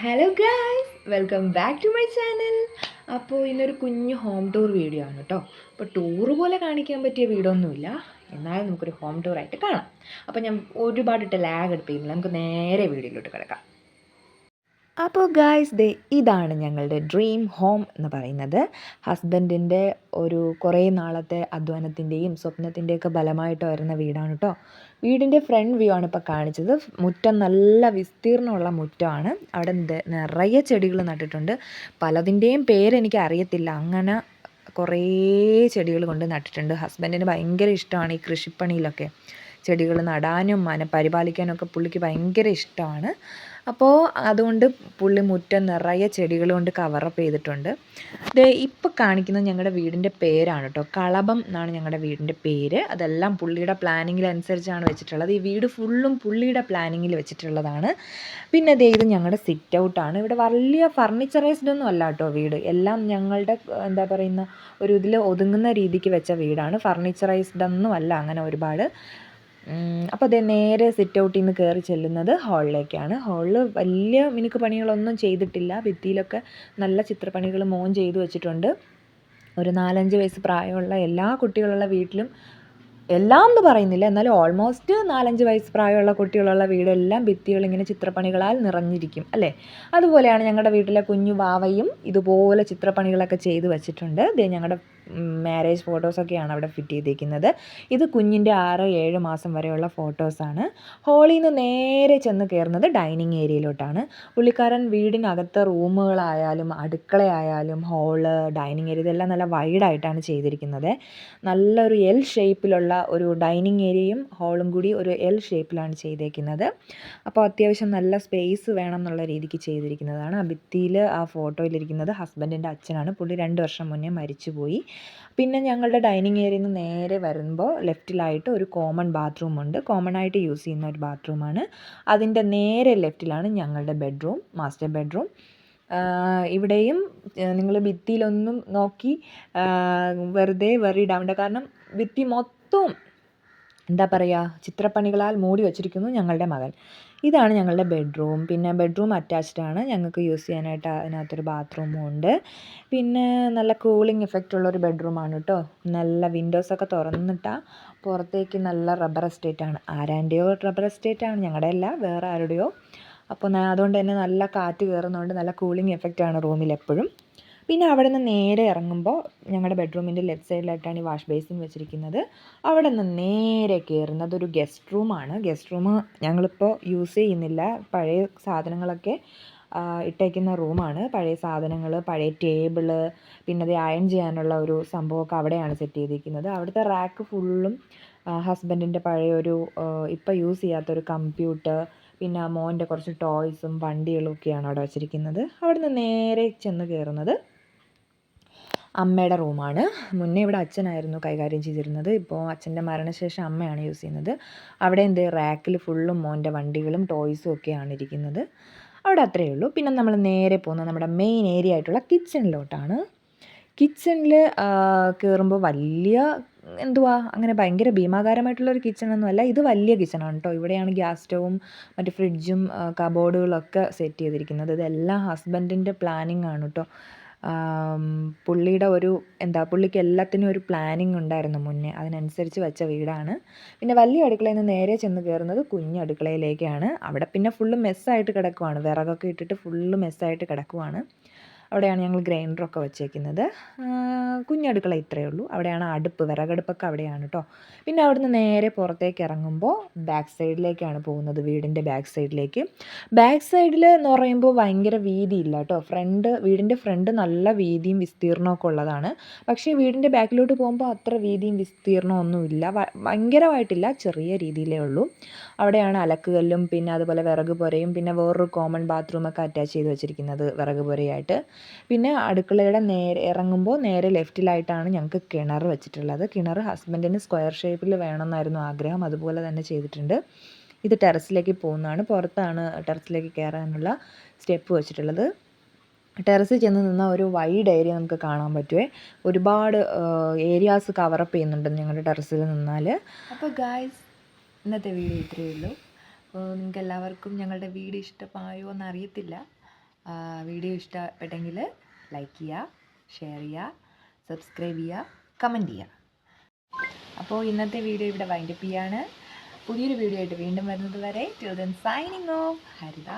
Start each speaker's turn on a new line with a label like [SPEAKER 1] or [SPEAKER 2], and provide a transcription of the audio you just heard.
[SPEAKER 1] Hello guys welcome back to my channel അപ്പോൾ ഇന്നൊരു കുഞ്ഞു ഹോം ടൂർ വീഡിയോ ആണ് കേട്ടോ അപ്പോൾ ടൂർ പോലെ കാണിക്കാൻ പറ്റിയ വീഡിയോ ഒന്നുമില്ല. എന്നാലും നമുക്കൊരു ഹോം ടൂർ ആയിട്ട് കാണാം. അപ്പോൾ ഞാൻ ഒരുപാട് ഇട്ട് ലാഗ് എടുപ്പിക്കുന്നില്ല നമുക്ക് നേരെ വീഡിയോയിലോട്ട് കിടക്കാം. അപ്പോൾ ഗായ്സ് ദേ ഇതാണ് ഞങ്ങളുടെ ഡ്രീം ഹോം എന്ന് പറയുന്നത്. ഹസ്ബൻഡിന്റെ ഒരു കുറേ നാളത്തെ അധ്വാനത്തിന്റെയും സ്വപ്നത്തിന്റെയൊക്കെ ബലമായിട്ട് വരുന്ന വീടാണ് കേട്ടോ. വീടിന്റെ ഫ്രണ്ട് വ്യൂ ആണ് ഇപ്പോൾ കാണിച്ചത്. മുറ്റം നല്ല വിസ്തീർണമുള്ള മുറ്റമാണ്. അവിടെ നിറയെ ചെടികൾ നട്ടിട്ടുണ്ട്. പലതിന്റെയും പേരെനിക്ക് അറിയത്തില്ല. അങ്ങനെ കുറേ ചെടികൾ കൊണ്ട് നട്ടിട്ടുണ്ട്. ഹസ്ബൻഡിന് ഭയങ്കര ഇഷ്ടമാണ് ഈ കൃഷിപ്പണിയിലൊക്കെ. ചെടികൾ നടാനും അതിനെ പരിപാലിക്കാനും ഒക്കെ പുള്ളിക്ക് ഭയങ്കര ഇഷ്ടമാണ്. അപ്പോൾ അതുകൊണ്ട് പുള്ളി മുറ്റം നിറയെ ചെടികൾ കൊണ്ട് കവറപ്പ് ചെയ്തിട്ടുണ്ട്. ദേ ഇപ്പോൾ കാണിക്കുന്നത് ഞങ്ങളുടെ വീടിന്റെ പേരാണ് കേട്ടോ. കളഭം എന്നാണ് ഞങ്ങളുടെ വീടിന്റെ പേര്. അതെല്ലാം പുള്ളിയുടെ പ്ലാനിങ്ങിൽ അനുസരിച്ചാണ് വെച്ചിട്ടുള്ളത്. ഈ വീട് ഫുള്ളും പുള്ളിയുടെ പ്ലാനിങ്ങിൽ വെച്ചിട്ടുള്ളതാണ്. പിന്നെ ദേ ഇത് ഞങ്ങളുടെ സിറ്റ് ഔട്ടാണ് ഇവിടെ വലിയ ഫർണിച്ചറൈസ്ഡ് ഒന്നും അല്ല കേട്ടോ വീട്. എല്ലാം ഞങ്ങളുടെ എന്താ പറയുന്ന ഒരു ഇതിൽ ഒതുങ്ങുന്ന രീതിക്ക് വെച്ച വീടാണ്. ഫർണിച്ചറൈസ്ഡ് ഒന്നും അല്ല അങ്ങനെ ഒരുപാട്. അപ്പോൾ അതേ നേരെ സിറ്റ് ഔട്ടിൽ നിന്ന് കയറി ചെല്ലുന്നത് ഹാളിലേക്കാണ് ഹാളിൽ വലിയ മിനുക്ക് പണികളൊന്നും ചെയ്തിട്ടില്ല. ഭിത്തിയിലൊക്കെ നല്ല ചിത്രപ്പണികൾ മോൻ ചെയ്തു വെച്ചിട്ടുണ്ട്. ഒരു നാലഞ്ച് വയസ്സ് പ്രായമുള്ള എല്ലാ കുട്ടികളുള്ള വീട്ടിലും എല്ലാം എന്ന് പറയുന്നില്ല. എന്നാലും ഓൾമോസ്റ്റ് നാലഞ്ച് വയസ്സ് പ്രായമുള്ള കുട്ടികളുള്ള വീടെല്ലാം ഭിത്തികൾ ഇങ്ങനെ ചിത്രപ്പണികളാൽ നിറഞ്ഞിരിക്കും അല്ലേ? അതുപോലെയാണ് ഞങ്ങളുടെ വീട്ടിലെ കുഞ്ഞു വാവയും ഇതുപോലെ ചിത്രപ്പണികളൊക്കെ ചെയ്ത് വെച്ചിട്ടുണ്ട്. ഞങ്ങളുടെ മാരേജ് ഫോട്ടോസൊക്കെയാണ് അവിടെ ഫിറ്റ് ചെയ്തിരിക്കുന്നത് ഇത് കുഞ്ഞിന്റെ ആറ് ഏഴ് മാസം വരെയുള്ള ഫോട്ടോസാണ് ഹോളിൽ നിന്ന് നേരെ ചെന്ന് കയറുന്നത് ഡൈനിങ് ഏരിയയിലോട്ടാണ് പുള്ളിക്കാരൻ വീടിനകത്ത് റൂമുകളായാലും അടുക്കളയായാലും ഹോൾ ഡൈനിങ് ഏരിയ ഇതെല്ലാം നല്ല വൈഡായിട്ടാണ് ചെയ്തിരിക്കുന്നത്. നല്ലൊരു എൽ ഷേപ്പിലുള്ള ഒരു ഡൈനിങ് ഏരിയയും ഹോളും കൂടി ഒരു എൽ ഷേപ്പിലാണ് ചെയ്തേക്കുന്നത്. അപ്പോൾ അത്യാവശ്യം നല്ല സ്പേസ് വേണം എന്നുള്ള രീതിക്ക് ചെയ്തിരിക്കുന്നതാണ്. ആ ഭിത്തിയിൽ ആ ഫോട്ടോയിലിരിക്കുന്നത് ഹസ്ബൻഡിന്റെ അച്ഛനാണ്. പുള്ളി രണ്ട് വർഷം മുന്നേ മരിച്ചുപോയി. പിന്നെ ഞങ്ങളുടെ ഡൈനിങ് ഏരിയയിൽ നിന്ന് നേരെ വരുമ്പോൾ ലെഫ്റ്റിലായിട്ട് ഒരു കോമൺ ബാത്റൂം ഉണ്ട്. കോമൺ ആയിട്ട് യൂസ് ചെയ്യുന്ന ഒരു ബാത്റൂമാണ്. അതിന്റെ നേരെ ലെഫ്റ്റിലാണ് ഞങ്ങളുടെ ബെഡ്റൂം മാസ്റ്റർ ബെഡ്റൂം. ഇവിടെയും നിങ്ങൾ ഭിത്തിയിലൊന്നും നോക്കി വെറുതെ വെറിയിടാവേണ്ട കാരണം ഭിത്തി മൊത്തവും എന്താ പറയുക ചിത്രപ്പണികളാൽ മൂടി വച്ചിരിക്കുന്നു ഞങ്ങളുടെ മകൻ. ഇതാണ് ഞങ്ങളുടെ ബെഡ്റൂം. പിന്നെ ബെഡ്റൂം അറ്റാച്ച്ഡ് ആണ്. ഞങ്ങൾക്ക് യൂസ് ചെയ്യാനായിട്ട് അതിനകത്തൊരു ബാത്റൂമും ഉണ്ട്. പിന്നെ നല്ല കൂളിംഗ് എഫക്റ്റ് ഉള്ളൊരു ബെഡ്റൂമാണ് കേട്ടോ. നല്ല വിൻഡോസൊക്കെ തുറന്നിട്ടാൽ പുറത്തേക്ക് നല്ല റബ്ബർ എസ്റ്റേറ്റ് ആണ്. ആരാന്റെയോ റബ്ബർ എസ്റ്റേറ്റ് ആണ് ഞങ്ങളുടെ അല്ല വേറെ ആരുടെയോ. അപ്പോൾ അതുകൊണ്ട് തന്നെ നല്ല കാറ്റ് കയറുന്നതുകൊണ്ട് നല്ല കൂളിംഗ് എഫക്റ്റ് ആണ് റൂമിൽ എപ്പോഴും. പിന്നെ അവിടെ നിന്ന് നേരെ ഇറങ്ങുമ്പോൾ ഞങ്ങളുടെ ബെഡ്റൂമിന്റെ ലെഫ്റ്റ് സൈഡിലായിട്ടാണ് ഈ വാഷ് ബേസിൻ വെച്ചിരിക്കുന്നത്. അവിടെ നിന്ന് നേരെ കയറുന്നത് ഒരു ഗസ്റ്റ് റൂമാണ് ഗസ്റ്റ് റൂം ഞങ്ങളിപ്പോൾ യൂസ് ചെയ്യുന്നില്ല. പഴയ സാധനങ്ങളൊക്കെ ഇട്ടേക്കുന്ന റൂമാണ് പഴയ സാധനങ്ങൾ പഴയ ടേബിൾ പിന്നെ അത് അയൺ ചെയ്യാനുള്ള ഒരു സംഭവമൊക്കെ അവിടെയാണ് സെറ്റ് ചെയ്തിരിക്കുന്നത്. അവിടുത്തെ റാക്ക് ഫുള്ളും ഹസ്ബൻഡിന്റെ പഴയ ഒരു ഇപ്പോൾ യൂസ് ചെയ്യാത്തൊരു കമ്പ്യൂട്ടർ പിന്നെ മോന്റെ കുറച്ച് ടോയ്സും വണ്ടികളും ഒക്കെയാണ് അവിടെ വെച്ചിരിക്കുന്നത്. അവിടെ നിന്ന് നേരെ ചെന്ന് കയറുന്നത് അമ്മയുടെ റൂമാണ്. മുന്നേ ഇവിടെ അച്ഛനായിരുന്നു കൈകാര്യം ചെയ്തിരുന്നത്. ഇപ്പോൾ അച്ഛന്റെ മരണശേഷം അമ്മയാണ് യൂസ് ചെയ്യുന്നത്. അവിടെ എന്ത് റാക്കിൽ ഫുള്ളും മോന്റെ വണ്ടികളും ടോയ്സും ഒക്കെയാണ് ഇരിക്കുന്നത്. അവിടെ അത്രയേ ഉള്ളൂ. പിന്നെ നമ്മൾ നേരെ പോകുന്ന നമ്മുടെ മെയിൻ ഏരിയ ആയിട്ടുള്ള കിച്ചണിലോട്ടാണ്. കിച്ചണിൽ കയറുമ്പോൾ വലിയ എന്തുവാ അങ്ങനെ ഭയങ്കര ഭീമാകാരമായിട്ടുള്ളൊരു കിച്ചണൊന്നുമല്ല. ഇത് വലിയ കിച്ചണാണ് കേട്ടോ. ഇവിടെയാണ് ഗ്യാസ് സ്റ്റവും മറ്റു ഫ്രിഡ്ജും കബോർഡുകളൊക്കെ സെറ്റ് ചെയ്തിരിക്കുന്നത്. ഇതെല്ലാം ഹസ്ബൻഡിന്റെ പ്ലാനിങ് ആണ് കേട്ടോ. പുള്ളിയുടെ ഒരു എന്താ പുള്ളിക്ക് എല്ലാത്തിനും ഒരു പ്ലാനിങ് ഉണ്ടായിരുന്നു മുന്നേ. അതിനനുസരിച്ച് വെച്ച വീടാണ്. പിന്നെ വലിയ അടുക്കളയിൽ നിന്ന് നേരെ ചെന്ന് കയറുന്നത് കുഞ്ഞു അടുക്കളയിലേക്കാണ്. അവിടെ പിന്നെ ഫുള്ള് മെസ്സായിട്ട് കിടക്കുവാണ്. വിറകൊക്കെ ഇട്ടിട്ട് ഫുള്ള് മെസ്സായിട്ട് കിടക്കുവാണ്. അവിടെയാണ് ഞങ്ങൾ ഗ്രൈൻഡറൊക്കെ വെച്ചേക്കുന്നത്. കുഞ്ഞടുക്കള ഇത്രയേ ഉള്ളൂ. അവിടെയാണ് അടുപ്പ് വിറകടുപ്പൊക്കെ അവിടെയാണ് കേട്ടോ പിന്നെ അവിടുന്ന് നേരെ പുറത്തേക്ക് ഇറങ്ങുമ്പോൾ ബാക്ക് സൈഡിലേക്കാണ് പോകുന്നത് വീടിന്റെ ബാക്ക് സൈഡിലേക്ക് ബാക്ക് സൈഡിൽ എന്ന് പറയുമ്പോൾ ഭയങ്കര വീതിയില്ല കേട്ടോ ഫ്രണ്ട് വീടിന്റെ ഫ്രണ്ട് നല്ല വീതിയും വിസ്തീർണമൊക്കെ ഉള്ളതാണ്. പക്ഷേ വീടിന്റെ ബാക്കിലോട്ട് പോകുമ്പോൾ അത്ര വീതിയും വിസ്തീർണവും ഒന്നുമില്ല ഭയങ്കരമായിട്ടില്ല. ചെറിയ രീതിയിലേ ഉള്ളൂ. അവിടെയാണ് അലക്കുകല്ലും പിന്നെ അതുപോലെ വിറക് പുരയും പിന്നെ വേറൊരു കോമൺ ബാത്റൂമൊക്കെ അറ്റാച്ച് ചെയ്ത് വെച്ചിരിക്കുന്നത് വിറക് പുരയായിട്ട്. പിന്നെ അടുക്കളയുടെ നേരെ ഇറങ്ങുമ്പോൾ നേരെ ലെഫ്റ്റിലായിട്ടാണ് ഞങ്ങൾക്ക് കിണർ വെച്ചിട്ടുള്ളത്. കിണർ ഹസ്ബൻഡിന് സ്ക്വയർ ഷേപ്പിൽ വേണമെന്നായിരുന്നു ആഗ്രഹം. അതുപോലെ തന്നെ ചെയ്തിട്ടുണ്ട്. ഇത് ടെറസിലേക്ക് പോകുന്നതാണ്. പുറത്താണ് ടെറസിലേക്ക് കയറാനുള്ള സ്റ്റെപ്പ് വെച്ചിട്ടുള്ളത്. ടെറസിൽ ചെന്ന് നിന്ന ഒരു വൈഡ് ഏരിയ നമുക്ക് കാണാൻ പറ്റുമേ ഒരുപാട് ഏരിയാസ് കവറപ്പ് ചെയ്യുന്നുണ്ട് ഞങ്ങളുടെ ടെറസിൽ നിന്നാൽ അപ്പോൾ ഗായ്സ് ഇന്നത്തെ വീഡിയോ ഇത്രയേ ഉള്ളൂ. നിങ്ങൾക്ക് എല്ലാവർക്കും ഞങ്ങളുടെ വീഡിയോ ഇഷ്ടമായോ എന്ന് അറിയത്തില്ല വീഡിയോ ഇഷ്ടപ്പെട്ടെങ്കിൽ ലൈക്ക് ചെയ്യുക ഷെയർ ചെയ്യുക സബ്സ്ക്രൈബ് ചെയ്യുക കമന്റ് ചെയ്യുക. അപ്പോൾ ഇന്നത്തെ വീഡിയോ ഇവിടെ വൈൻഡപ്പ് ചെയ്യാണ് പുതിയൊരു വീഡിയോ ആയിട്ട് വീണ്ടും വരുന്നത് വരെ. Till then signing off Haritha.